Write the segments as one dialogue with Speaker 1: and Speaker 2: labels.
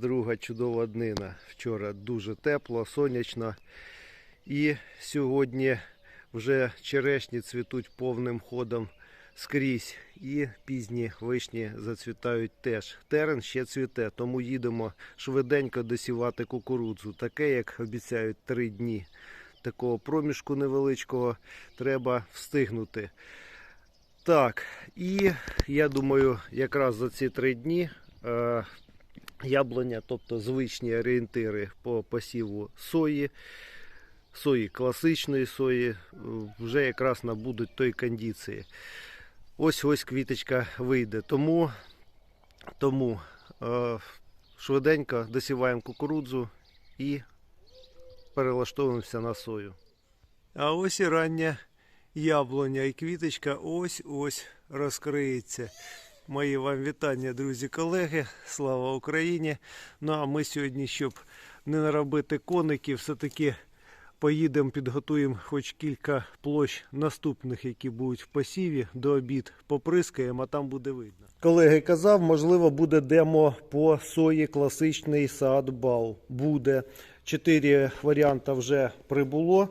Speaker 1: Друга чудова днина. Вчора дуже тепло, сонячно. І сьогодні вже черешні цвітуть повним ходом скрізь. І пізні вишні зацвітають теж. Терен ще цвіте, тому їдемо швиденько досівати кукурудзу. Таке, як обіцяють, три дні. Такого проміжку невеличкого треба встигнути. Так, і я думаю, якраз за ці три дні е, яблуня, тобто звичні орієнтири по посіву сої, сої класичної сої, е, вже якраз набудуть той кондиції. Ось ось квіточка вийде. Тому, тому е, швиденько досіваємо кукурудзу і перелаштовуємося на сою. А ось і рання яблуня і квіточка ось ось розкриється. Мої вам вітання, друзі, колеги. Слава Україні! Ну а ми сьогодні, щоб не наробити коників, все-таки поїдемо, підготуємо хоч кілька площ наступних, які будуть в посіві до обід. Поприскаємо, а там буде видно. Колеги казав, можливо, буде демо по сої класичний сад бал. Буде. Чотири варіанти вже прибуло.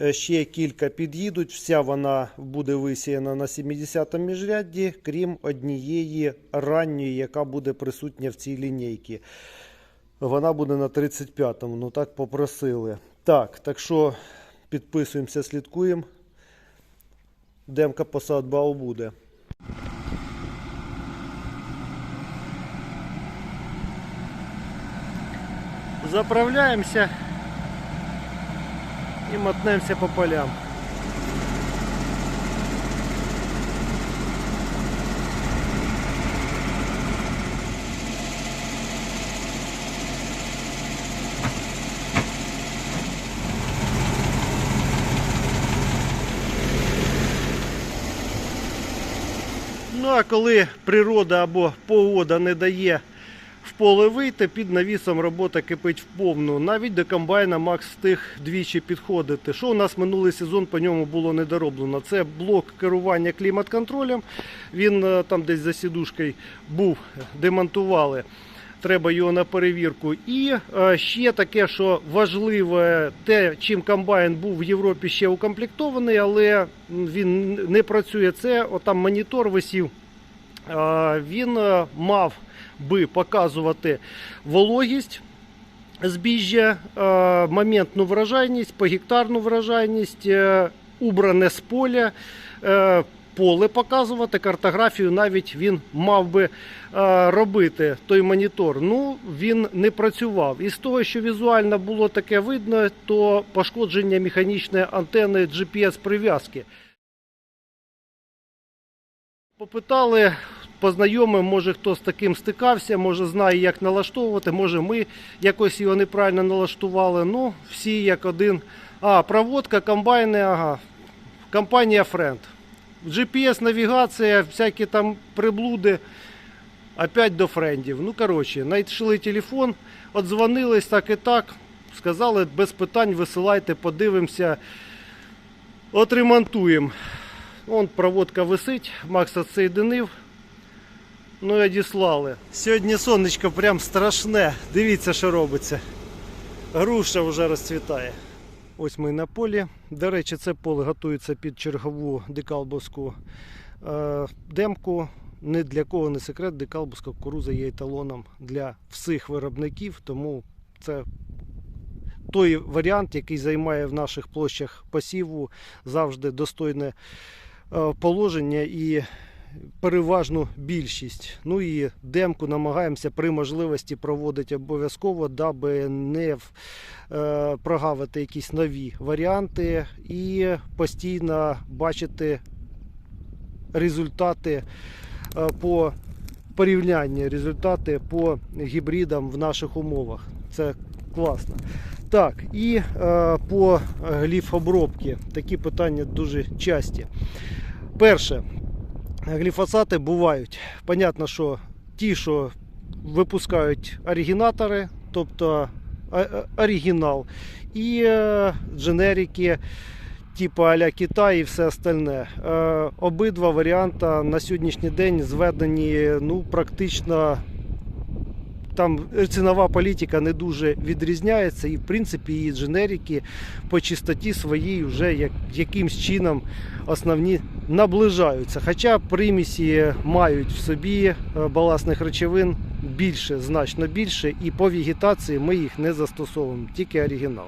Speaker 1: Е, Ще кілька під'їдуть. Вся вона буде висіяна на 70-му міжрядді, крім однієї ранньої, яка буде присутня в цій лінійці. Вона буде на 35-му. Ну так попросили. Так, так що підписуємося, слідкуємо. Демка по садбау буде. Заправляємося і мотнемося по полям. Ну а коли природа або погода не дає в поле вийти, під навісом робота кипить в повну. Навіть до комбайна Макс встиг двічі підходити. Що у нас минулий сезон по ньому було недороблено? Це блок керування клімат-контролем. Він е, там десь за сідушкою був, демонтували. Треба його на перевірку. І е, ще таке, що важливе, те, чим комбайн був в Європі ще укомплектований, але він не працює. Це отам монітор висів. Е, Він е, мав би показувати вологість збіжжя, е, моментну врожайність, погектарну врожайність, е, убране з поля, е, поле показувати, картографію навіть він мав би робити той монітор. Ну, він не працював. І з того, що візуально було таке видно, то пошкодження механічної антени GPS-прив'язки. Попитали, познайомив, може хто з таким стикався, може знає, як налаштовувати, може ми якось його неправильно налаштували. Ну, всі як один. А, проводка, комбайни, ага. Компанія Friend. GPS-навігація, всякі там приблуди. Опять до френдів. Ну, коротше, знайшли телефон, отдзвонились так і так. Сказали, без питань висилайте, подивимося, отремонтуємо. Вон проводка висить, Макс відсоєдинив. Ну і одіслали. Сьогодні сонечко прям страшне. Дивіться, що робиться. Груша вже розцвітає. Ось ми на полі. До речі, це поле готується під чергову декалбовську е, демку. Ні для кого не секрет, декалбовська кукуруза є еталоном для всіх виробників, тому це той варіант, який займає в наших площах посіву завжди достойне е, положення і переважну більшість. Ну і демку намагаємося при можливості проводити обов'язково, даби не е, прогавити якісь нові варіанти і постійно бачити результати е, по порівнянні, результати по гібридам в наших умовах. Це класно. Так, і е, по гліфобробці такі питання дуже часті. Перше, гліфосати бувають. Понятно, що ті, що випускають оригінатори, тобто оригінал, і е, дженерики, типу а-ля Китай і все остальне. Е, обидва варіанти на сьогоднішній день зведені ну, практично там цінова політика не дуже відрізняється, і в принципі її дженерики по чистоті своїй вже як, якимсь чином основні наближаються. Хоча примісі мають в собі е, баласних речовин більше, значно більше, і по вегетації ми їх не застосовуємо, тільки оригінал.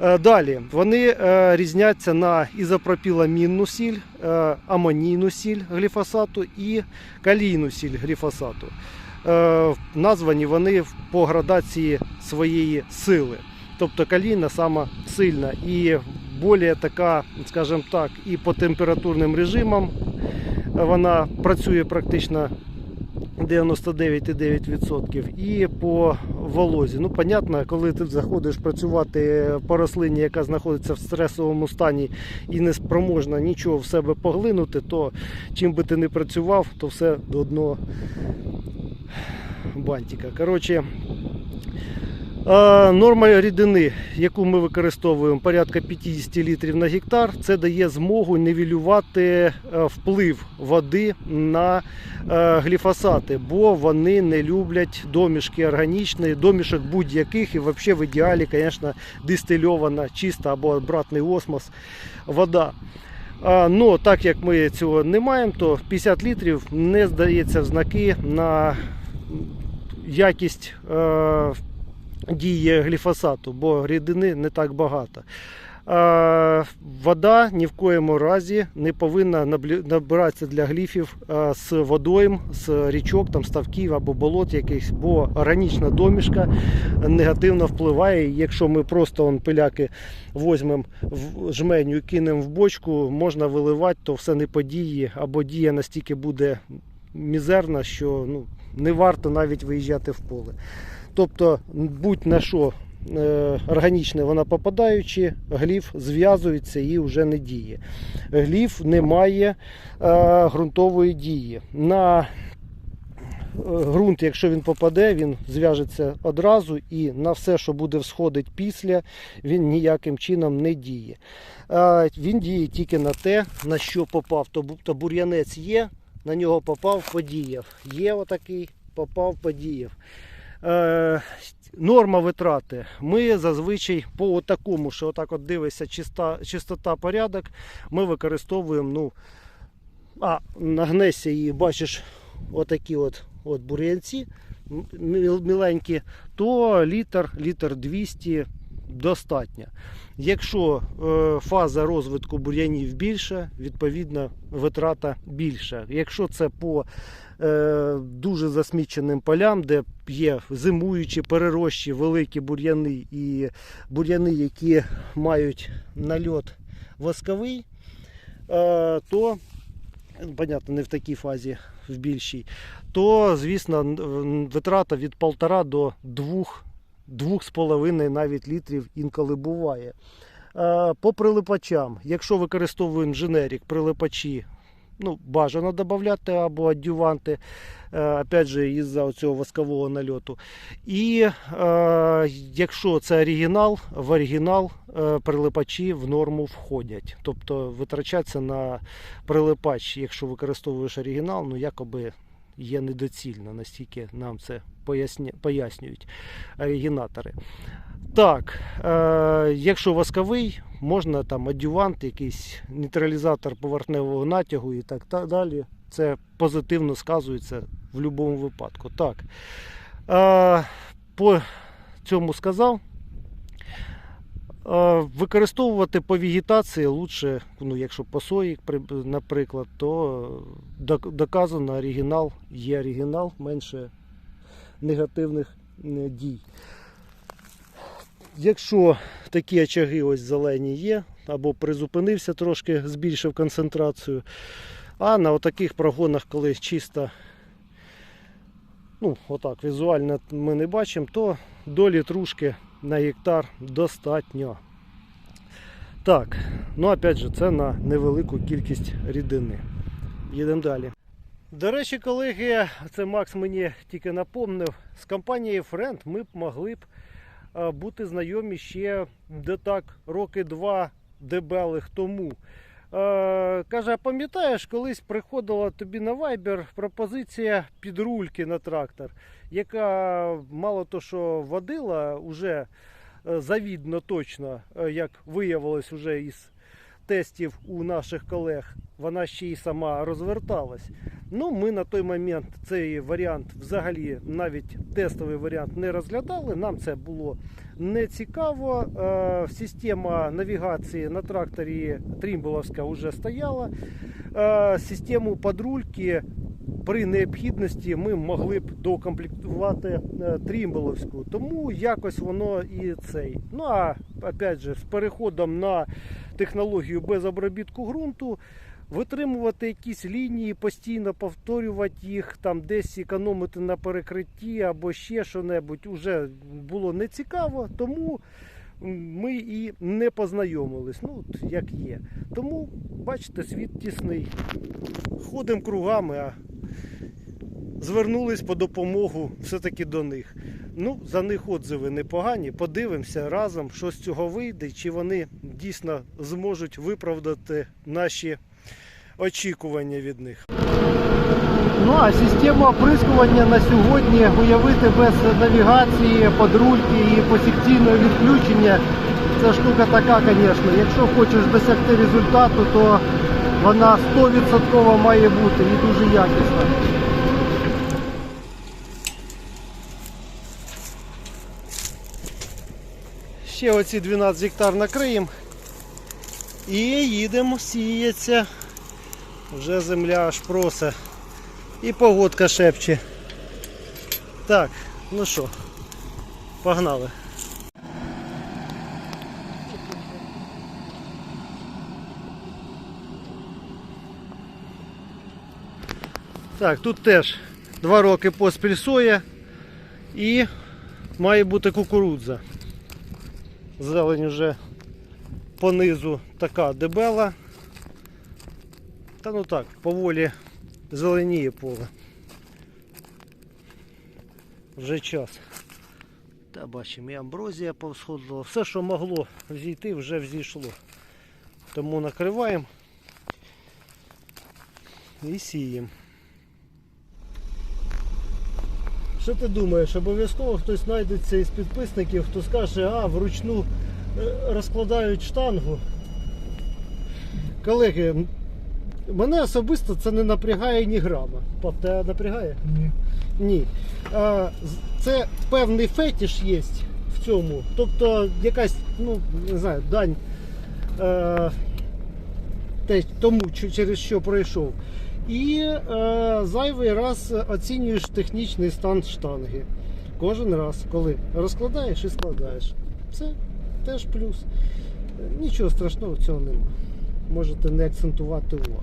Speaker 1: Е, Далі вони е, різняться на ізопропіламінну сіль, е, амонійну сіль гліфосату і калійну сіль гліфосату. Е, Названі вони по градації своєї сили. Тобто калійна сама сильна і більш така, скажімо так, і по температурним режимам вона працює практично 99,9% і по волозі. Ну, понятно, коли ти заходиш працювати по рослині, яка знаходиться в стресовому стані і не спроможна нічого в себе поглинути, то чим би ти не працював, то все до одного бантика. Коротше, норма рідини, яку ми використовуємо, порядка 50 літрів на гектар, це дає змогу нівелювати е, вплив води на е, гліфосати, бо вони не люблять домішки органічні, домішок будь-яких і взагалі в ідеалі, звісно, дистильована, чиста або обратний осмос вода. Ну, так як ми цього не маємо, то 50 літрів не здається в знаки на якість е, дії гліфосату, бо рідини не так багато. Е, вода ні в коєму разі не повинна набиратися для гліфів е, з водойм, з річок, там, ставків або болот якихось, бо органічна домішка негативно впливає. Якщо ми просто он, пиляки візьмемо в жменю і кинемо в бочку, можна виливати, то все не подіє, або дія настільки буде мізерна, що ну, не варто навіть виїжджати в поле. Тобто, будь-на що е, органічне вона попадаючи, гліф зв'язується і вже не діє. Гліф не має е, ґрунтової дії. На е, ґрунт, якщо він попаде, він зв'яжеться одразу і на все, що буде всходити після, він ніяким чином не діє. Він діє тільки на те, на що попав. Тобто бур'янець є, на нього попав, подіяв. Є отакий, попав, подіяв. Е, норма витрати. Ми зазвичай по такому, що отак от дивишся, чиста, чистота порядок, ми використовуємо, ну, а на гнесі її бачиш отакі от, от бур'янці міленькі, то літр, літр 200 достатньо. Якщо е, фаза розвитку бур'янів більша, відповідно витрата більша. Якщо це по е, дуже засміченим полям, де є зимуючі, перерощі, великі бур'яни і бур'яни, які мають нальот восковий, е, то понятно, не в такій фазі, в більшій, то, звісно, витрата від 1,5 до 2 2,5 навіть літрів інколи буває. Е, По прилипачам, якщо використовуємо дженерік, прилипачі, ну, бажано додати або адюванти, е, опять же, із-за цього воскового нальоту. І е, якщо це оригінал, в оригінал прилипачі в норму входять. Тобто витрачатися на прилипач, якщо використовуєш оригінал, ну якоби є недоцільно, настільки нам це пояснюють оригінатори. Так, е, якщо восковий, можна там адювант, якийсь нейтралізатор поверхневого натягу і так далі. Це позитивно сказується в будь-якому випадку. Так. Е, по цьому сказав. Використовувати по вегетації лучше, ну, якщо по сої, наприклад, то док- доказано оригінал, є оригінал, менше негативних е, дій. Якщо такі очаги ось зелені є, або призупинився трошки, збільшив концентрацію, а на отаких прогонах, коли чисто, ну, отак, візуально ми не бачимо, то до літрушки на гектар достатньо. Так, ну опять же, це на невелику кількість рідини. Їдемо далі. До речі, колеги, це Макс мені тільки напомнив. З компанією Friend ми б могли б е, бути знайомі ще де так роки два дебелих тому. Е, каже, а пам'ятаєш, колись приходила тобі на Viber пропозиція підрульки на трактор. Яка мало то, що водила, уже е, завідно точно, е, як виявилось уже із тестів у наших колег, вона ще й сама розверталась. Ну, ми на той момент цей варіант взагалі навіть тестовий варіант не розглядали. Нам це було не цікаво. Е, Система навігації на тракторі Трімболовська вже стояла. Систему подрульки при необхідності ми могли б докомплектувати е, Трімболовську. Тому якось воно і цей. Ну а опять же, з переходом на технологію без обробітку ґрунту. Витримувати якісь лінії, постійно повторювати їх, там десь економити на перекритті або ще що-небудь уже було не цікаво, тому ми і не познайомились. Ну, от як є. Тому, бачите, світ тісний. Ходимо кругами, а звернулись по допомогу все-таки до них. Ну, за них отзиви непогані. Подивимося разом, що з цього вийде, чи вони дійсно зможуть виправдати наші очікування від них. Ну а систему оприскування на сьогодні уявити без навігації, подрульки і посекційного відключення. Це штука така, звісно. Якщо хочеш досягти результату, то вона 100% має бути і дуже якісна. Ще оці 12 гектар накриємо. І їдемо сіяться. Вже земля аж просить. І погодка шепче. Так, ну що, погнали. Так, тут теж два роки поспіль соя і має бути кукурудза. Зелень вже понизу така дебела. Та ну так, поволі зеленіє поле. Вже час. Та бачимо, і амброзія повсходила. Все, що могло зійти, вже взійшло. Тому накриваємо і сіємо. Що ти думаєш? Обов'язково хтось знайдеться із підписників, хто скаже, а вручну е, розкладають штангу. Колеги, мене особисто це не напрягає ні грама. Пап, тебе напрягає?
Speaker 2: Ні.
Speaker 1: Ні. А, це певний фетіш є в цьому. Тобто якась, ну, не знаю, дань е, те, тому, через що пройшов. І е, зайвий раз оцінюєш технічний стан штанги. Кожен раз, коли розкладаєш і складаєш. Це теж плюс. Нічого страшного в цього нема. Можете не акцентувати увагу.